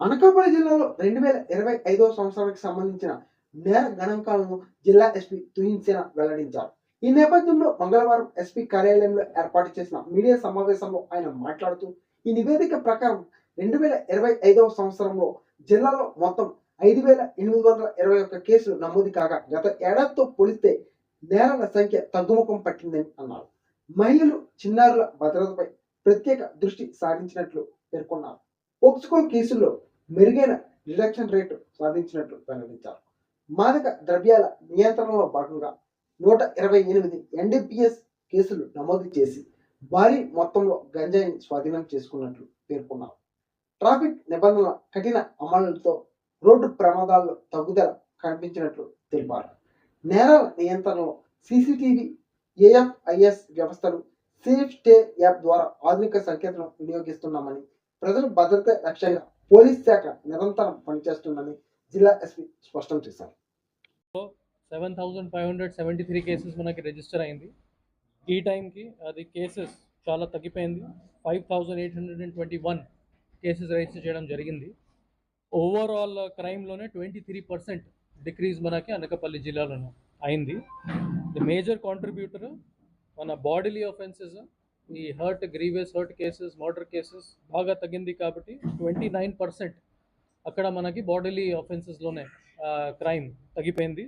అనకాపల్లి జిల్లాలో రెండు వేల ఇరవై ఐదవ సంవత్సరానికి సంబంధించిన నేర గణాంకాలను జిల్లా ఎస్పీ తుహిన్ సేన వెల్లడించారు. ఈ నేపథ్యంలో మంగళవారం ఎస్పీ కార్యాలయంలో ఏర్పాటు చేసిన మీడియా సమావేశంలో ఆయన మాట్లాడుతూ ఈ నివేదిక ప్రకారం రెండు వేల ఇరవై ఐదవ సంవత్సరంలో జిల్లాలో మొత్తం ఐదు వేల ఎనిమిది వందల ఇరవై ఒక్క కేసులు నమోదు కాగా గత ఏడాదితో పోలిస్తే నేరాల సంఖ్య తగ్గుముఖం పట్టిందని అన్నారు. మహిళలు చిన్నారుల భద్రతపై ప్రత్యేక దృష్టి సారించినట్లు పేర్కొన్నారు. పోక్స్కో కేసుల్లో మెరుగైన రిడక్షన్ రేటు సాధించినట్లు వెల్లడించారు. మాదక ద్రవ్యాల నియంత్రణలో భాగంగా నూట ఇరవై ఎనిమిది ఎన్డీపీఎస్ కేసులు నమోదు చేసి భారీ మొత్తంలో గంజాయిని స్వాధీనం చేసుకున్నట్లు పేర్కొన్నారు. ట్రాఫిక్ నిబంధనల కఠిన అమలుతో రోడ్డు ప్రమాదాల్లో తగ్గుదల కనిపించినట్లు తెలిపారు. నేరాల నియంత్రణలో సీసీటీవీ ఏఎఫ్ఐఎస్ వ్యవస్థలు సేఫ్ స్టే యాప్ ద్వారా ఆధునిక సంకేతం వినియోగిస్తున్నామని ప్రజల భద్రత లక్ష్యంగా పోలీస్ శాఖ నిరంతరం పనిచేస్తుందని జిల్లా ఎస్పీ స్పష్టం చేశారు. Seven thousand five hundred seventy three cases మనకి రిజిస్టర్ అయింది. ఈ టైంకి అది కేసెస్ చాలా తగ్గిపోయింది. Five thousand eight hundred and twenty one cases register చేయడం జరిగింది. ఓవరాల్ క్రైమ్లోనే ట్వంటీ త్రీ పర్సెంట్ డిక్రీజ్ మనకి అనకాపల్లి జిల్లాలోనే అయింది. ది మేజర్ కాంట్రిబ్యూటర్ మన బాడీలీ ఆఫెన్సెస్ ఈ hurt grievous hurt cases murder cases బాగా తగ్గింది కాబట్టి ట్వంటీ నైన్ పర్సెంట్ అక్కడ మనకి బాడీలీ ఆఫెన్సెస్లోనే క్రైమ్ తగ్గిపోయింది.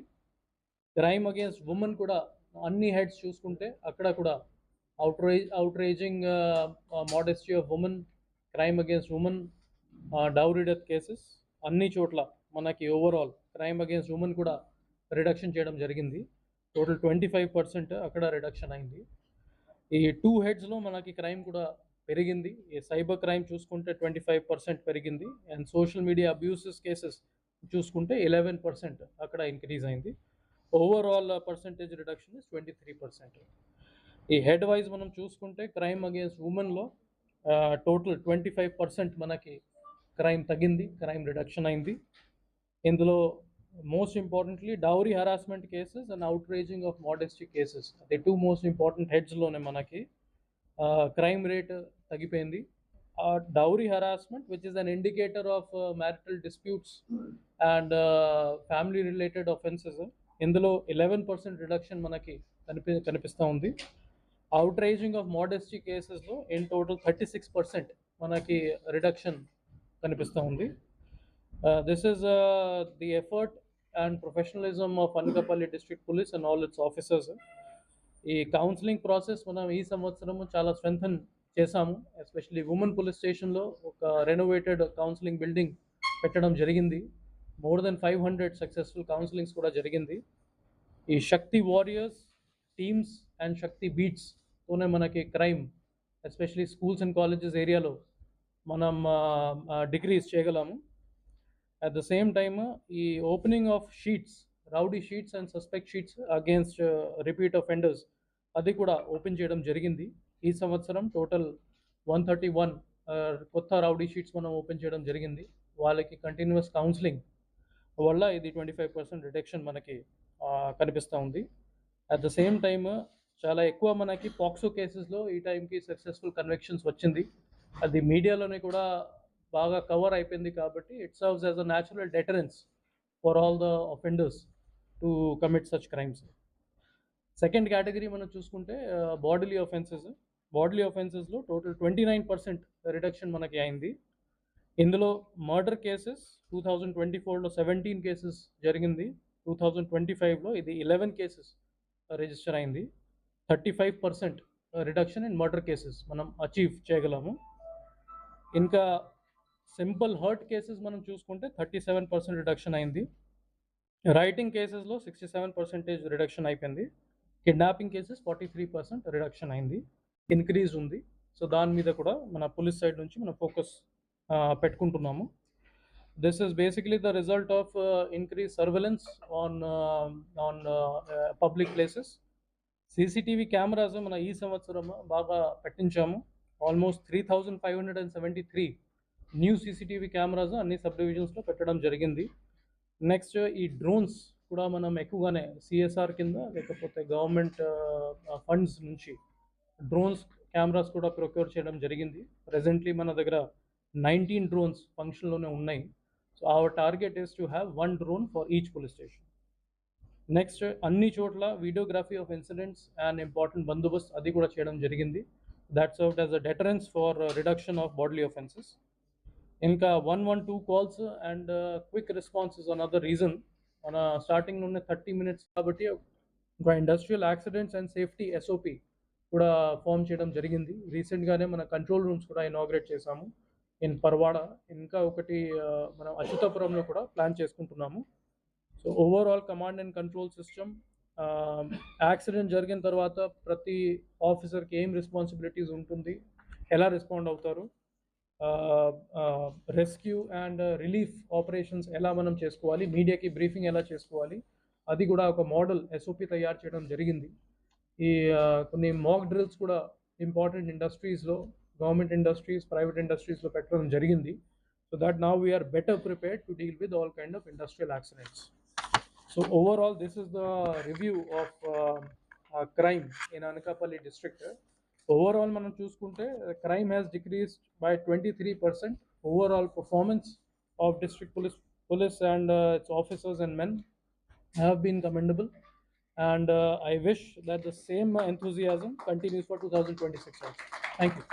క్రైమ్ అగేన్స్ట్ ఉమెన్ కూడా అన్ని హెడ్స్ చూసుకుంటే అక్కడ కూడా outrage outraging modesty of women crime against women dowry death cases అన్ని చోట్ల మనకి ఓవరాల్ క్రైమ్ అగేన్స్ట్ ఉమెన్ కూడా రిడక్షన్ చేయడం జరిగింది. టోటల్ ట్వంటీ ఫైవ్ పర్సెంట్ అక్కడ రిడక్షన్ అయింది. ఈ టూ హెడ్స్లో మనకి క్రైమ్ కూడా పెరిగింది. ఈ సైబర్ క్రైమ్ చూసుకుంటే ట్వంటీ ఫైవ్ పర్సెంట్ పెరిగింది. And social media abuses cases చూసుకుంటే ఎలెవెన్ పర్సెంట్ అక్కడ ఇంక్రీజ్ అయింది. Overall percentage reduction is twenty three percent. ఈ హెడ్ వైజ్ మనం చూసుకుంటే క్రైమ్ అగేన్స్ట్ ఉమెన్లో టోటల్ ట్వంటీ ఫైవ్ పర్సెంట్ మనకి క్రైమ్ తగ్గింది క్రైమ్ రిడక్షన్ అయింది. ఇందులో most importantly dowry harassment cases and outraging of modesty cases the two most important హెడ్స్లోనే మనకి. Crime rate తగ్గిపోయింది. Dowry harassment which is an indicator of marital disputes and family related offences ఇందులో eleven percent reduction మనకి కనిపి కనిపిస్తూ ఉంది. Outraging of modesty కేసెస్లో in total thirty six percent మనకి reduction కనిపిస్తూ ఉంది. This is the effort and professionalism of Anakapalli district police and all its officers ఈ కౌన్సిలింగ్ ప్రాసెస్ మనం ఈ సంవత్సరము చాలా స్ట్రెంథన్ చేశాము ఎస్పెషల్లీ ఉమెన్ పోలీస్ స్టేషన్లో ఒక రెనోవేటెడ్ కౌన్సిలింగ్ బిల్డింగ్ పెట్టడం జరిగింది. More than five hundred successful counsellings కూడా జరిగింది. ఈ Shakti warriors teams and Shakti బీట్స్తోనే మనకి crime especially schools and colleges ఏరియాలో మనం డిగ్రీస్ చేయగలము అట్ ద సేమ్ టైమ్ ఈ opening of sheets rowdy sheets and suspect sheets against repeat offenders అది కూడా ఓపెన్ చేయడం జరిగింది. ఈ సంవత్సరం టోటల్ వన్ థర్టీ వన్ కొత్త రౌడీ షీట్స్ మనం ఓపెన్ చేయడం జరిగింది. వాళ్ళకి కంటిన్యూస్ కౌన్సిలింగ్ వల్ల ఇది ట్వంటీ ఫైవ్ పర్సెంట్ రిడక్షన్ మనకి కనిపిస్తూ ఉంది. అట్ ద సేమ్ టైమ్ చాలా ఎక్కువ మనకి పాక్సో కేసెస్లో ఈ టైంకి సక్సెస్ఫుల్ కన్వెక్షన్స్ వచ్చింది. అది మీడియాలోనే కూడా బాగా కవర్ అయిపోయింది కాబట్టి it serves as a natural deterrence for all the offenders to commit such crimes second category మనం చూసుకుంటే bodily offences bodily అఫెన్సెస్లో total twenty nine percent reduction మనకి అయింది. ఇందులో murder cases two thousand twenty ఫోర్లో సెవెంటీన్ కేసెస్ జరిగింది. Two thousand twenty ఫైవ్లో ఇది eleven cases register అయింది. Thirty five percent reduction in murder cases మనం అచీవ్ చేయగలము. ఇంకా సింపుల్ హర్ట్ కేసెస్ మనం చూసుకుంటే థర్టీ సెవెన్ పర్సెంట్ రిడక్షన్ అయింది. రైటింగ్ కేసెస్లో సిక్స్టీ సెవెన్ పర్సెంటేజ్ రిడక్షన్ అయిపోయింది. Kidnapping cases forty three percent reduction అయింది. ఇంక్రీజ్ ఉంది. సో దాని మీద కూడా మన పోలీస్ సైడ్ నుంచి మనం focus పెట్టుకుంటున్నాము. This is basically the result of increase surveillance on on public places CCTV cameras మన ఈ సంవత్సరం బాగా పెట్టించాము. Almost three thousand five hundred and seventy three new CCTV cameras అన్ని సబ్ డివిజన్స్లో పెట్టడం జరిగింది. నెక్స్ట్ ఈ డ్రోన్స్ కూడా మనం ఎక్కువగానే సిఎస్ఆర్ కింద లేకపోతే గవర్నమెంట్ ఫండ్స్ నుంచి డ్రోన్స్ కెమెరాస్ కూడా ప్రొక్యూర్ చేయడం జరిగింది. ప్రజెంట్లీ మన దగ్గర నైన్టీన్ డ్రోన్స్ ఫంక్షన్లోనే ఉన్నాయి. So our target is to have one drone for each police station. Next అన్ని చోట్ల videography of incidents and important Bandobast అది కూడా చేయడం జరిగింది. That's out as a deterrence for reduction of body offences ఇంకా one one two calls and quick responses other reason మన starting నుండి thirty minutes కాబట్టి ఇంకా industrial accidents and safety SOP కూడా ఫామ్ చేయడం జరిగింది. రీసెంట్గానే మన కంట్రోల్ రూమ్స్ కూడా ఇనాగ్రేట్ చేశాము. ఇన్ పర్వాడ ఇంకా ఒకటి uh, మనం అచ్యుతాపురంలో కూడా ప్లాన్ చేసుకుంటున్నాము. So overall command and control system accident జరిగిన తర్వాత ప్రతి ఆఫీసర్కి ఏం రెస్పాన్సిబిలిటీస్ ఉంటుంది ఎలా రెస్పాండ్ అవుతారు రెస్క్యూ అండ్ రిలీఫ్ ఆపరేషన్స్ ఎలా మనం చేసుకోవాలి మీడియాకి బ్రీఫింగ్ ఎలా చేసుకోవాలి అది కూడా ఒక మోడల్ ఎస్ఓపి తయారు చేయడం జరిగింది. ఈ కొన్ని మాక్ డ్రిల్స్ కూడా ఇంపార్టెంట్ ఇండస్ట్రీస్లో గవర్నమెంట్ ఇండస్ట్రీస్ ప్రైవేట్ ఇండస్ట్రీస్లో పెట్టడం జరిగింది. So that now we're better prepared to deal with all kind of industrial accidents so overall this is the review of crime in Anakapalli district overall మనం చూసుకుంటే crime has decrease by twenty three percent overall performance of district police police and its officers and men have been commendable and I wish that the same enthusiasm continues for two thousand twenty six thank you